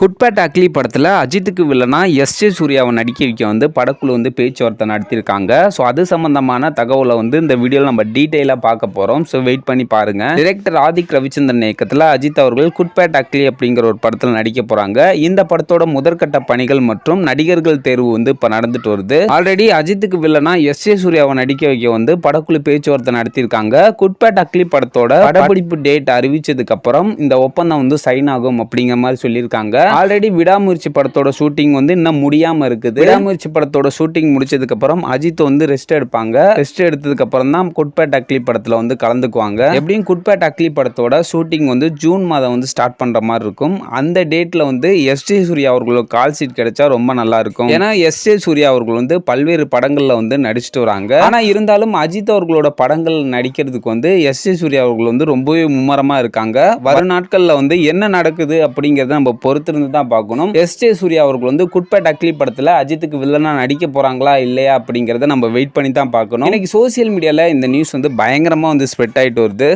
Good bad ugly படத்தில் அஜித்துக்கு வில்லனா எஸ் ஜே சூர்யாவை நடிக்க வைக்க வந்து படக்குழு வந்து பேச்சுவார்த்தை நடத்தியிருக்காங்க. ஸோ அது சம்பந்தமான தகவலை வந்து இந்த வீடியோவில் நம்ம டீட்டெயிலாக பார்க்க போகிறோம் ஸோ வெயிட் பண்ணி பாருங்கள் டிரெக்டர் ஆதிக் ரவிச்சந்திரன் இயக்கத்தில் அஜித் அவர்கள் குட்பேட் அக்லி அப்படிங்கிற ஒரு படத்தில் நடிக்க போகிறாங்க இந்த படத்தோட முதற்கட்ட பணிகள் மற்றும் நடிகர்கள் தேர்வு வந்து இப்போ நடந்துட்டு வருது. ஆல்ரெடி அஜித்துக்கு வில்லனா எஸ் ஜே சூர்யாவை நடிக்க வைக்க வந்து படக்குழு பேச்சுவார்த்தை நடத்தியிருக்காங்க. குட்பேட் அக்லி படத்தோட படப்பிடிப்பு டேட் அறிவிச்சதுக்கப்புறம் இந்த ஒப்பந்தம் வந்து சைன் ஆகும் அப்படிங்கிற மாதிரி சொல்லியிருக்காங்க. ஆல்ரெடி விடாமுயற்சி படத்தோட ஷூட்டிங் வந்து இன்னும் முடியாம இருக்குது. விடாமுயற்சி படத்தோட ஷூட்டிங் முடிச்சதுக்கு அப்புறம் அஜித் வந்து ரெஸ்ட் எடுப்பாங்க. ரெஸ்ட் எடுத்ததுக்கு அப்புறம் தான் குட்பேட் அக்லி படத்துல வந்து கலந்துக்குவாங்க. எப்படியும் குட்பேட் அக்லி படத்தோட ஷூட்டிங் வந்து ஜூன் மாதம் வந்து ஸ்டார்ட் பண்ற மாதிரி இருக்கும். அந்த டேட்ல வந்து எஸ் ஜே சூர்யா அவர்களுக்கு கால் சீட் கிடைச்சா ரொம்ப நல்லா இருக்கும். ஏன்னா எஸ் ஜே சூர்யா அவர்கள் வந்து பல்வேறு படங்கள்ல வந்து நடிச்சிட்டு வராங்க. ஆனா இருந்தாலும் அஜித் அவர்களோட படங்கள் நடிக்கிறதுக்கு வந்து எஸ் ஜே சூர்யா அவர்கள் வந்து ரொம்பவே மும்மரமா இருக்காங்க. வரும் நாட்கள்ல வந்து என்ன நடக்குது அப்படிங்கறத நம்ம பொறுத்திருந்து தான் பார்க்கணும். எஸ் ஜே சூர்யா அவர்கள் வந்து குட்பேட் அக்லி படத்தில் அஜித்துக்கு வில்லனா நடிக்க போகிறாங்களா இல்லையா அப்படிங்கிறத நம்ம வெயிட் பண்ணி தான் பார்க்கணும். இன்னைக்கு சோசியல் மீடியாவில் இந்த நியூஸ் வந்து பயங்கரமாக வந்து ஸ்ப்ரெட் ஆகிட்டு வருது.